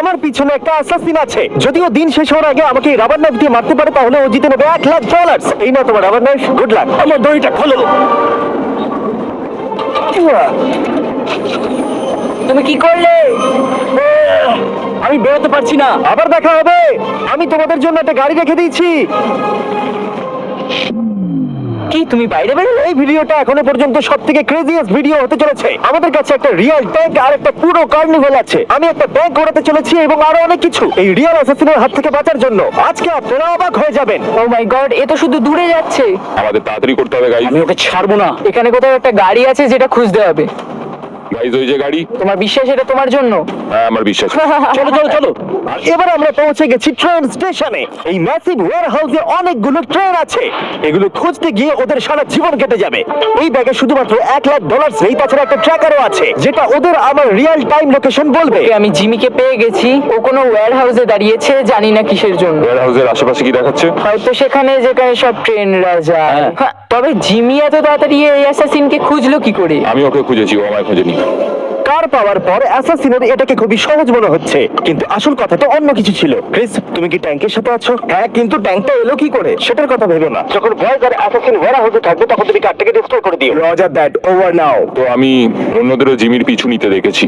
আমার পিছনে একটা অ্যাসাসিন আছে। যদিও দিন শেষ হওয়ার আগে আমাকে রাবার নাইফ দিয়ে মারতে পারে, তাহলে ও জিতে নেবে এক লাখ ডলার এই না তোমার রাবার নাইফ গুড লাক আমার দড়িটা খোলো। তুমি কি করলে? আমি বেরোতে পারছি না। আবার দেখা হবে। আমি তোমাদের জন্য একটা গাড়ি রেখে দিয়েছি। কি তুমি বাইরে বেরোলে? এই ভিডিওটা এখনও পর্যন্ত সব থেকে ক্রেজিয়েস্ট ভিডিও হতে চলেছে। আমাদের কাছে একটা রিয়েল ট্যাঙ্ক আর একটা পুরো কার্নিভেল আছে। আমি একটা ব্যাংক ঘোরাতে চলেছি এবং আরও অনেক কিছু এই রিয়েল অ্যাসাসিনের হাত থেকে বাঁচার জন্য। আজকে আপনারা অবাক হয়ে যাবেন। ও মাই গড এ তো শুধু দূরে যাচ্ছে। আমাদের তাড়াতাড়ি করতে হবে গাড়ি আমি ওকে ছাড়বো না। এখানে কোথাও একটা গাড়ি আছে যেটা খুঁজতে হবে। গাইজ ওই যে গাড়ি। তোমার বিশ্বাস এটা তোমার জন্য? হ্যাঁ আমার বিশ্বাস। চলো চলো চলো। এবার আমরা পৌঁছে গেছি ট্রেন স্টেশনে এই ম্যাসিভ ওয়্যার হাউসে অনেকগুলো ট্রেন আছে। এগুলো খুঁজতে গিয়ে ওদের সারা জীবন কেটে যাবে। এই ব্যাগে শুধুমাত্র এক লাখ ডলার এই তাছাড়া একটা ট্র্যাকারও আছে যেটা ওদের আমার রিয়েল টাইম লোকেশন বলবে আমি জিমিকে পেয়ে গেছি। ও কোনো ওয়্যার হাউসে দাঁড়িয়েছে জানি না কিসের জন্য। ওয়ার হাউসের আশেপাশে কি দেখাচ্ছে? হয়তো সেখানে যেখানে সব ট্রেনরা যায়। হ্যাঁ, তবে জিমি এত তাড়াতাড়ি এই অ্যাসাসিনকে খুঁজলো কি করে? আমি ওকে খুঁজেছি ও আমায় খোঁজেনি। no, no, no. কার পাওয়ার পর অ্যাসাসিনের এটাকে খুবই সহজ মনে হচ্ছে। কিন্তু আসল কথা তো অন্য কিছু ছিল। ক্রিস তুমি কি ট্যাঙ্কের সাথে আছো? হ্যাঁ কিন্তু ট্যাঙ্কটা এলো কি করে? সেটার কথা ভেবে না। যখন ভয়েস আর অ্যাসাসিন ওয়ার হতে থাকবে তখন তুমি কারটাকে ডিস্ট্রয় করে দিও। রজার দ্যাট ওভার নাও তো আমি অন্যদেরও জিমির পিছু নিতে দেখেছি।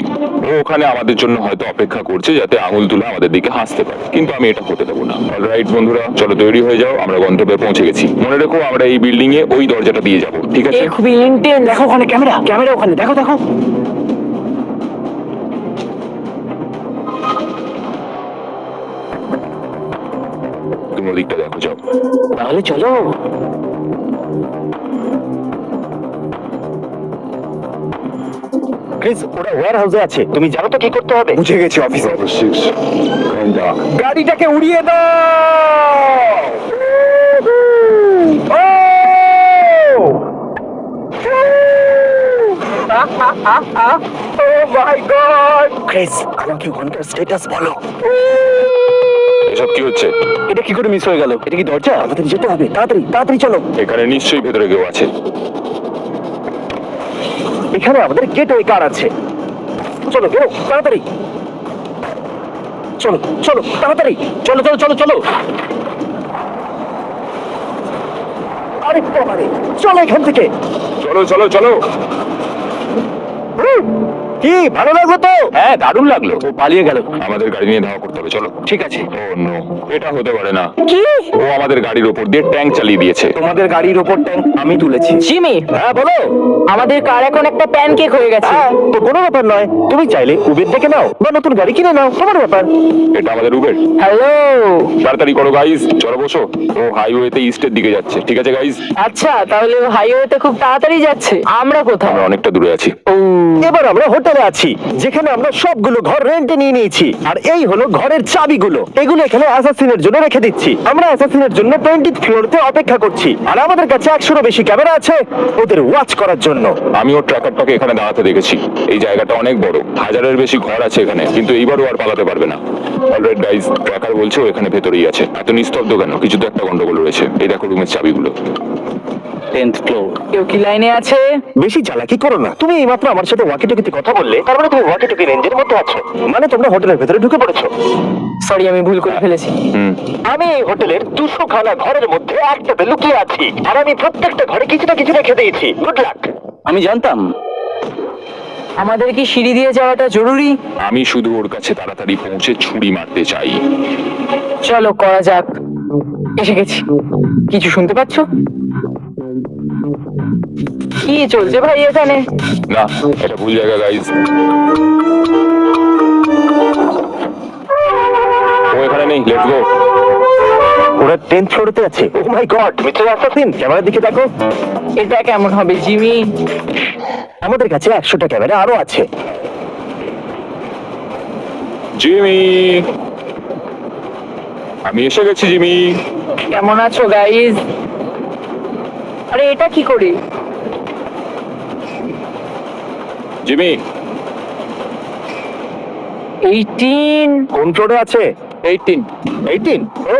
ও ওখানে আমাদের জন্য হয়তো অপেক্ষা করছে যাতে আঙুল তুলে আমাদের দিকে হাসতে পারে। কিন্তু আমি এটা হতে দেবো না। অলরাইট বন্ধুরা চলো তৈরি হয়ে যাও আমরা গন্তব্যে পৌঁছে গেছি। মনে রেখো আমরা এই বিল্ডিং এ ওই দরজাটা দিয়ে যাব ঠিক আছে? খুবই ইন্টেন্স দেখো ওখানে ক্যামেরা ক্যামেরা ওখানে। দেখো দেখো। তুমি ওদিকটা দেখো যাও। তাহলে চলো। ক্রিস ওরা ওয়্যার হাউসে আছে। তুমি জানো তো কি করতে হবে? বুঝে গেছি অফিসার গাড়িটাকে উড়িয়ে দাও! ও! My God! ক্রিস, আমাকে ওখানকার স্ট্যাটাস বলো। এসব কি হচ্ছে? এটা কি করে মিস হয়ে গেল? এটা কি দরজা? আমাদের যেতে হবে। তাড়াতাড়ি তাড়াতাড়ি চলো। এখানে নিশ্চয়ই ভেতরে কেউ আছে। এখানে আমাদের গেটওয়ে কার আছে। চলো বেরো তাড়াতাড়ি। চলো চলো তাড়াতাড়ি। চলো চলো চলো চলো। আরে বাবারে চলো এখান থেকে। চলো চলো চলো। কি ভালো লাগল তো? হ্যাঁ দারুণ লাগল। ও পালিয়ে গেল। আমাদের গাড়ি নিয়ে ধাওয়া করতে হবে চলো। ঠিক আছে। ও নো এটা হতে পারে না। কি? ও আমাদের গাড়ির ওপর দিয়ে ট্যাঙ্ক চালিয়ে দিয়েছে। তোমাদের গাড়ির ওপর ট্যাঙ্ক আমি তুলেছি। জিমি! হ্যাঁ বলো। আমাদের কার এখন একটা প্যানকেক হয়ে গেছে? হ্যাঁ তো কোনো ব্যাপার নয়। তুমি চাইলে উবের দেখে নাও বা নতুন গাড়ি কিনে নাও তোমার ব্যাপার। এটা আমাদের উবের হ্যালো তাড়াতাড়ি করো গাইস চলো বসো। ও হাইওয়েতে ইস্টের দিকে যাচ্ছে। ঠিক আছে গাইস আচ্ছা তাহলে হাইওয়েতে খুব তাড়াতাড়ি যাচ্ছে। আমরা কোথায়? আমরা অনেকটা দূরে আছি। ও। এবার আমরা হোটেলে আছি, যেখানে আমরা সবগুলো ঘর রেন্টে নিয়ে নিয়েছি। আর এই হলো ঘরের চাবিগুলো। এগুলো এখানে অ্যাসাসিনের জন্য রেখে দিচ্ছি। আমরা অ্যাসাসিনের জন্য টোয়েন্টি ফ্লোরতে অপেক্ষা করছি। আর আমাদের কাছে একশোরও বেশি ক্যামেরা আছে ওদের ওয়াচ করার জন্য। আমি ওর ট্র্যাকারটাকে এখানে দাঁড়াতে দেখেছি। এই জায়গাটা অনেক বড়। হাজারের বেশি ঘর আছে এখানে, কিন্তু এইবারও আর পালাতে পারবে না। অলরেড গাইজ ট্র্যাকার বলছে ও এখানে ভেতরেই আছে। এত নিস্তব্ধ কেন? কিছু তো একটা গন্ডগোল রয়েছে। এই দেখো রুমের চাবিগুলো। টেন্থ ফ্লোর কেউ কি লাইনে আছে? বেশি চালাকি করো না। তুমি এইমাত্র আমার সাথে ওয়াকি টকিতে কথা বললে তার মানে তুমি ওয়াকি টকি রেঞ্জের মধ্যে আছো। মানে তোমরা হোটেলের ভেতরে ঢুকে পড়েছো। সরি আমি ভুল করে ফেলেছি। হুম। আমি এই হোটেলের দুশো খানা ঘরের মধ্যে একটাতে লুকিয়ে আছি আর আমি প্রত্যেকটা ঘরে কিছু না কিছু রেখে দিয়েছি। গুড লাক আমি জানতাম। আমাদের কি সিঁড়ি দিয়ে যাওয়াটা জরুরি? আমি শুধু ওর কাছে তাড়াতাড়ি পৌঁছে ছুরি মারতে চাই। চলো করা যাক। এসে গেছি। কিছু শুনতে পাচ্ছ? কি চলছে ভাই এখানে? না এটা ভুল জায়গা গাইজ ও এখানে নেই লেটস গো ওরা টেন্থ ফ্লোরেতে আছে। Oh my god mister assassin ক্যামেরার দিকে দেখো এটা কেমন হবে জিমি? আমাদের কাছে একশোটা ক্যামেরা আরও আছে। জিমি! আমি এসে গেছি জিমি। কেমন আছো গাইজ আরে এটা কি করে? জিমি। এইটিন কোন ফ্লোরে আছে? এইটিন এইটিন ও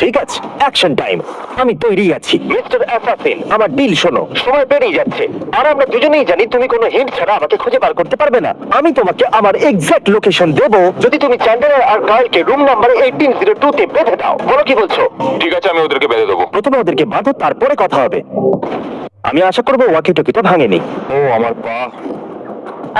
ঠিক আছে অ্যাকশন টাইম আমি তৈরি আছি। মিস্টার অ্যাসাসিন আমার ডিল শোনো সময় পেরিয়ে যাচ্ছে। আর আমরা দুজনেই জানি তুমি কোনো হিন্ট ছাড়া আমাকে খুঁজে বার করতে পারবে না। আমি তোমাকে আমার এক্সাক্ট লোকেশন দেব যদি তুমি চ্যান্ডেলার আর কার্লকে room number eighteen zero two তে বেঁধে দাও। বলো কি বলছো? ঠিক আছে আমি ওদেরকে বেঁধে দেবো। প্রথমে ওদেরকে বাঁধো তারপরে কথা হবে। আমি আশা করব ওয়াকি টকিটা ভাঙেনি। ও আমার পা।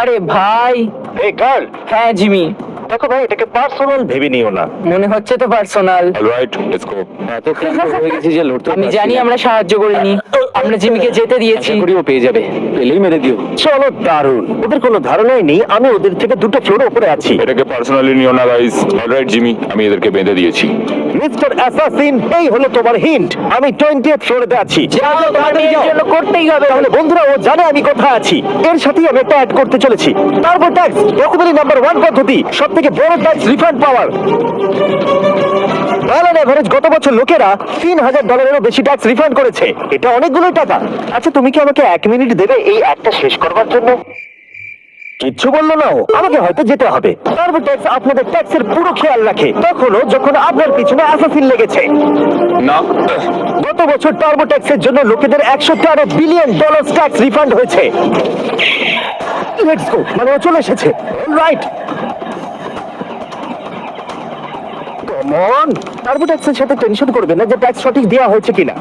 আরে ভাই। এই গার্ল হ্যাঁ জিমি। দেখো ভাই এটাকে পার্সোনাল ভেবে নিও না। মনে হচ্ছে তো পার্সোনাল অলরাইট লেটস গো এত ক্লান্ত হয়ে গেছি যে লড়তে আমি জানি আমরা সাহায্য করিনি। আমরা জিমিকে যেতে দিয়েছি। ও পেয়ে যাবে। পেলেই মেরে দিও। চলো দারুণ। ওদের কোনো ধারণাই নেই আমি ওদের থেকে দুটো ফ্লোর উপরে আছি। এটাকে পার্সোনালি নিও না গাইস অলরাইট জিমি আমি এদেরকে বেঁধে দিয়েছি। মিস্টার অ্যাসাসিন এই হলো তোমার হিন্ট আমি টোয়েন্টি এফ ফ্লোরে আছি। যাও তোমাদের এর জন্য করতেই হবে। তাহলে বন্ধুরা ও জানে আমি কোথায় আছি। এর সাথেই আমি একটা অ্যাড করতে চলেছি। Turbo tax documentary number one পদ্ধতি সব থেকে বড় ট্যাক্স রিফান্ড পাওয়ার অন এভারেজ গত বছর লোকেরা তিন হাজার ডলারেরও বেশি ট্যাক্স রিফান্ড করেছে। এটা অনেকগুলো টাকা। আচ্ছা তুমি কি আমাকে এক মিনিট দেবে এই অ্যাডটা শেষ করবার জন্য? কিচ্ছু বলল না ও। আমাকে হয়তো যেতে হবে। টার্বো ট্যাক্স আপনাদের ট্যাক্সের পুরো খেয়াল রাখে। তখনও যখন আপনার পিছনে অ্যাসাসিন লেগেছে। না। গত বছর টার্বো ট্যাক্সের জন্য লোকেদের একশো তেরো বিলিয়ন ডলার ট্যাক্স রিফান্ড হয়েছে। লেটস গো মানে ও চলে এসেছে। রাইট কমন টার্বো ট্যাক্সের সাথে টেনশন করবে না যে ট্যাক্স সঠিক দেওয়া হয়েছে কিনা।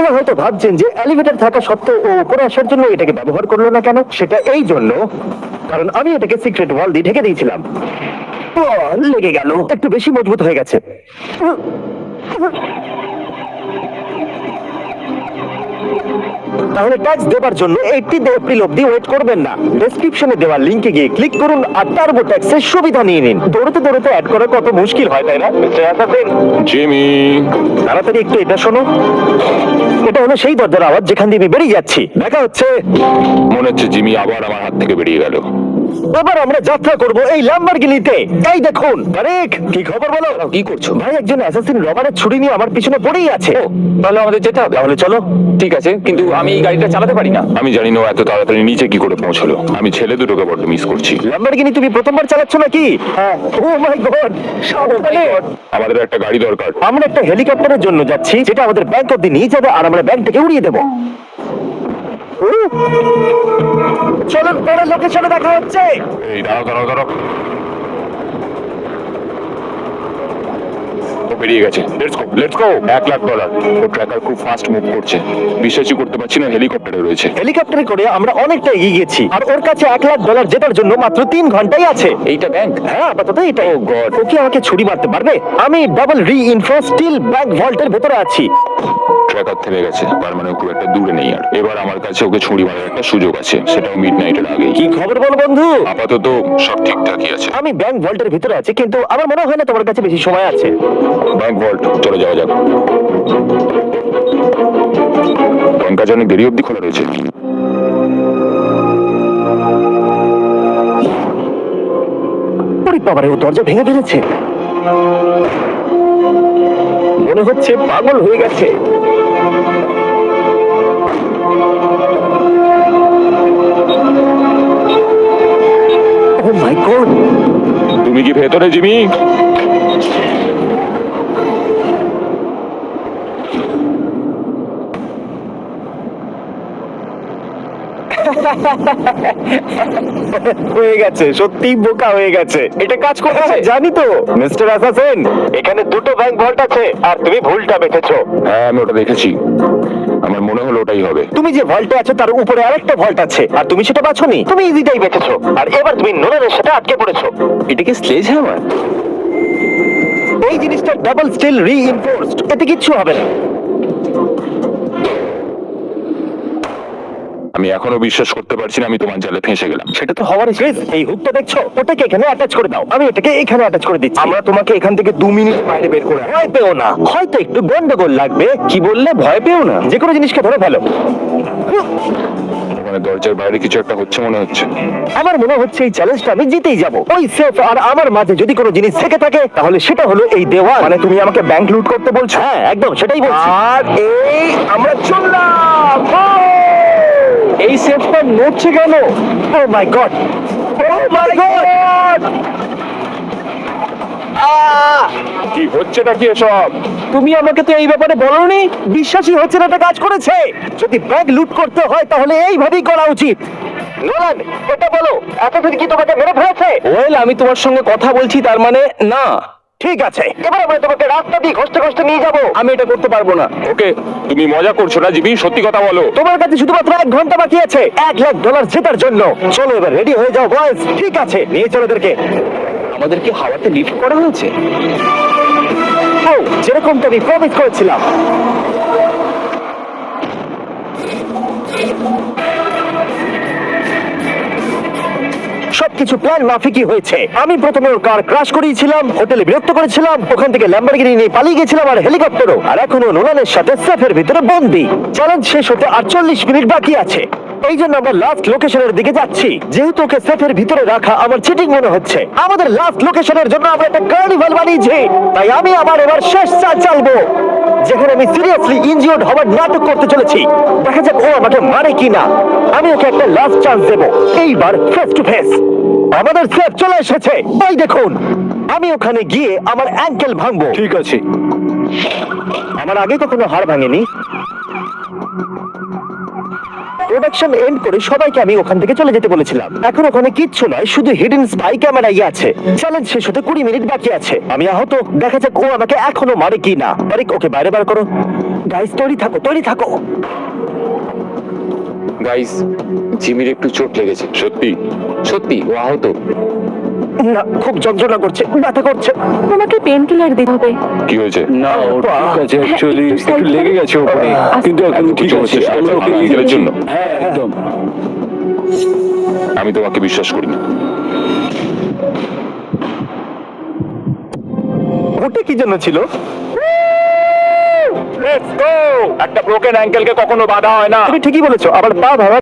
আপনারা হয়তো ভাবছেন যে এলিভেটর থাকা সত্ত্বেও ও উপরে আসার জন্য এটাকে ব্যবহার করল না কেন? সেটা এই জন্য, কারণ আমি এটাকে সিক্রেট ওয়াল দিয়ে ঢেকে দিয়েছিলাম। লেগে গেল, একটু বেশি মজবুত হয়ে গেছে। তাহলে ট্যাক্স দেবার জন্য এইটিন এপ্রিল অব্দি ওয়েট করবেন না। ডেসক্রিপশনে দেওয়া লিংকে গিয়ে ক্লিক করুন আর টার্বো ট্যাক্সের সুবিধা নিয়ে নিন। দৌড়তে দৌড়তে অ্যাড করা কত মুশকিল হয় তাই না মিস্টার অ্যাসাসিন জিমি। তাড়াতাড়ি একটু এটা শোনো। এটা হলো সেই দরজার আওয়াজ যেখান দিয়ে আমি বেরিয়ে যাচ্ছি। দেখা হচ্ছে। মনে হচ্ছে জিমি আবার আমার হাত থেকে বেরিয়ে গেল। এবার আমরা যাত্রা করব এই ল্যাম্বরগিনিতে এই দেখুন। কি খবর বলো? কি করছ? ভাই একজন অ্যাসাসিন রবারের ছুরি নিয়ে আমার পিছনে পড়েই আছে। তাহলে আমাদের যেতে হবে? তাহলে চলো। ঠিক আছে কিন্তু আমি এই গাড়িটা চালাতে পারি না। আমি জানি না ও এত তাড়াতাড়ি নিচে কি করে পৌঁছলো। আমি ছেলে দুটোকে বড্ড মিস করছি। ল্যাম্বরগিনি তুমি প্রথমবার চালাচ্ছ নাকি? হ্যাঁ। ও মাই গড সাবধানে। আমাদের একটা গাড়ি দরকার। আমরা একটা হেলিকপ্টারের জন্য যাচ্ছি যেটা আমাদের ব্যাংক অব্দি নিয়ে যাবে আর আমরা ব্যাংক থেকে উড়িয়ে দেবো! চলুন পরের লোকেশনে দেখা হচ্ছে। এই দাঁড়াও দাঁড়াও দাঁড়াও বেরিয়ে গেছে। লেটস গো লেটস গো এক লাখ ডলার ও ট্র্যাকার খুব ফাস্ট মুভ করছে। বিশ্বাসই করতে পারছি না হেলিকপ্টারে রয়েছে। হেলিকপ্টারে করে আমরা অনেকটা এগিয়ে গেছি। আর ওর কাছে এক লাখ ডলার জেতার জন্য মাত্র তিন ঘন্টাই আছে। এইটা ব্যাংক হ্যাঁ আপাতত এটা ও গড ও কি আমাকে ছুরি মারতে পারবে? আমি ডাবল রি ইনফোর্স স্টিল ব্যাংক ভল্টের ভেতরে আছি। ট্র্যাকার থেমে গেছে। তার মানে খুব একটা দূরে নেই আর। এবার আমার কাছে ওকে ছুরি মারার একটা সুযোগ আছে। সেটাও মিড নাইটের আগেই। কি খবর বল বন্ধু? আপাতত সব ঠিকঠাকই আছে। আমি ব্যাংক ভল্টের ভিতরে আছি কিন্তু আমার মনে হয় না তোমার কাছে বেশি সময় আছে। ব্যাংক ভল্ট চলে যাওয়া যাক। ব্যাংক আজ অনেক দেরি অবধি খোলা রয়েছে। বাবারে ও দরজা ভেঙে ফেলেছে। মনে হচ্ছে পাগল হয়ে গেছে। ও মাই গড তুমি কি ভেতরে জিমি? হয়ে গেছে সত্যিই বোকা হয়ে গেছে। এটা কাজ করছে জানি তো। মিস্টার অ্যাসাসিন এখানে দুটো ব্যাংক ভল্ট আছে আর তুমি ভুলটা বেঁচেছো হ্যাঁ আমি ওটা দেখেছি। আমার মনে হলো ওটাই হবে। তুমি যে ভল্টে আছো তার উপরে আরেকটা ভল্ট আছে আর তুমি সেটা বাছোনি। তুমি ইজিটাই বেঁচেছো আর এবার তুমি নোলানের সাথে আটকে পড়েছো। এটা কি স্লেজ হ্যামার এই জিনিসটা ডাবল স্টিল রিইনফোর্সড এতে কিচ্ছু হবে না। আমি এখনও বিশ্বাস করতে পারছি না আমি তোমার জালে ফেঁসে গেলাম। সেটা তো হওয়ারই শেষ এই হুকটা দেখছ ওটাকে এখানে অ্যাটাচ করে দাও। আমি এটাকে এখানে অ্যাটাচ করে দিচ্ছি। আমরা তোমাকে এখান থেকে দু মিনিট বাইরে বের করে ভয় পেও না। হয়তো একটু গন্ডগোল লাগবে। কি বললে? ভয় পেও না। যে কোনো জিনিসকে ধরে ফেলো ওখানে দরজার বাইরে কিছু একটা হচ্ছে মনে হচ্ছে। আমার মনে হচ্ছে এই চ্যালেঞ্জটা আমি জিতেই যাব। ওই সেফ আর আমার মাঝে যদি কোনো জিনিস থেকে থাকে তাহলে সেটা হলো এই দেওয়াল। মানে তুমি আমাকে ব্যাংক লুট করতে বলছো? হ্যাঁ একদম সেটাই বলছি। আর এই আমরা চললাম সেফটা নড়ছে কেন? ও my god O my god কি হচ্ছে নাকি এসব? তুমি আমাকে তো এই ব্যাপারে বলনি? বিশ্বাসই হচ্ছে না এটা কাজ করেছে। যদি ব্যাগ লুট করতে হয় তাহলে এইভাবেই করা উচিত। নোলান এটা বলো এতদিন কি তোমাকে মেরে ফেলেছে? ওয়েল আমি তোমার সঙ্গে কথা বলছি তার মানে না। ঠিক আছে। এবার আমরা তোমাকে রাস্তা দিয়ে ঘষতে ঘষতে নিয়ে যাব। আমি এটা করতে পারব না। ওকে তুমি মজা করছ না জিমি? সত্যি কথা বলো। তোমার কাছে শুধুমাত্র এক ঘণ্টা বাকি আছে। এক লাখ ডলার জেতার জন্য। চলো এবার রেডি হয়ে যাও বয়স ঠিক আছে নিয়ে চলো ওদেরকে আমাদের কি হাওয়াতে লিফট করা হয়েছে? ও যেরকমটা আমি প্রমিস করেছিলাম। সবকিছু প্ল্যান মাফিকই হয়েছে। আমি প্রথমে ওর কার ক্রাশ করিয়েছিলাম হোটেলে বিরক্ত করেছিলাম, ওখান থেকে ল্যাম্বরগিনি নিয়ে পালিয়ে গেছিলাম আর হেলিকপ্টারও আর এখনও নোলানের সাথে সেফের ভিতরে বন্দি। চ্যালেঞ্জ শেষ হতে আর চল্লিশ মিনিট বাকি আছে। এই জন্য আমরা লাস্ট লোকেশনের দিকে যাচ্ছি। যেহেতু ওকে সেফের ভিতরে রাখা আমার চিটিং মনে হচ্ছে। আমাদের লাস্ট লোকেশনের জন্য আমরা একটা কার্নিভাল বানিয়েছি। তাই আমি আবার এবার শেষ চাল চালবো। যেখানে আমি সিরিয়াসলি ইনজিওর্ড হওয়ার নাটক করতে চলেছি। দেখা যাক ও আমাকে মারে কিনা। আমি ওকে একটা লাস্ট চান্স দেবো। এইবার ফেস টু ফেস আমাদের সেফ চলে এসেছে। ওই দেখুন আমি ওখানে গিয়ে আমার অ্যাঙ্কেল ভাঙবো। ঠিক আছে। আমার আগে কখনো হাড় ভাঙেনি। প্রোডাকশন এন্ড করে সবাইকে আমি ওখান থেকে চলে যেতে বলেছিলাম। এখন ওখানে কিচ্ছু নয় শুধু হিডেন স্পাই ক্যামেরাই আছে। চ্যালেঞ্জ শেষ হতে কুড়ি মিনিট বাকি আছে। আমি আহত। দেখা যাক ও আমাকে এখনও মারে কি না আরে ওকে বাইরে বার করো। গাইস তৈরি থাকো তৈরি থাকো। গাইস জিমির একটু চোট লেগেছে। সত্যি? সত্যি ও আহত। না খুব যন্ত্রণা করছে ব্যথা করছে। তোমাকে পেন কিলার দিতে হবে। কি হয়েছে? না ও ঠিক আছে অ্যাকচুয়ালি একটু লেগে গেছে উপরে আস্তে কিন্তু এখন ঠিক আছে। আমরা ওকে নিয়ে যাচ্ছি। জন্য। হ্যাঁ একদম। আমি তোমাকে বিশ্বাস করি না ওটা কি জন্য ছিল? একটা ব্রোকেন অ্যাঙ্কেলকে কখনো বাধা হয় না। তুমি ঠিকই বলেছ আবার পা ভাঙা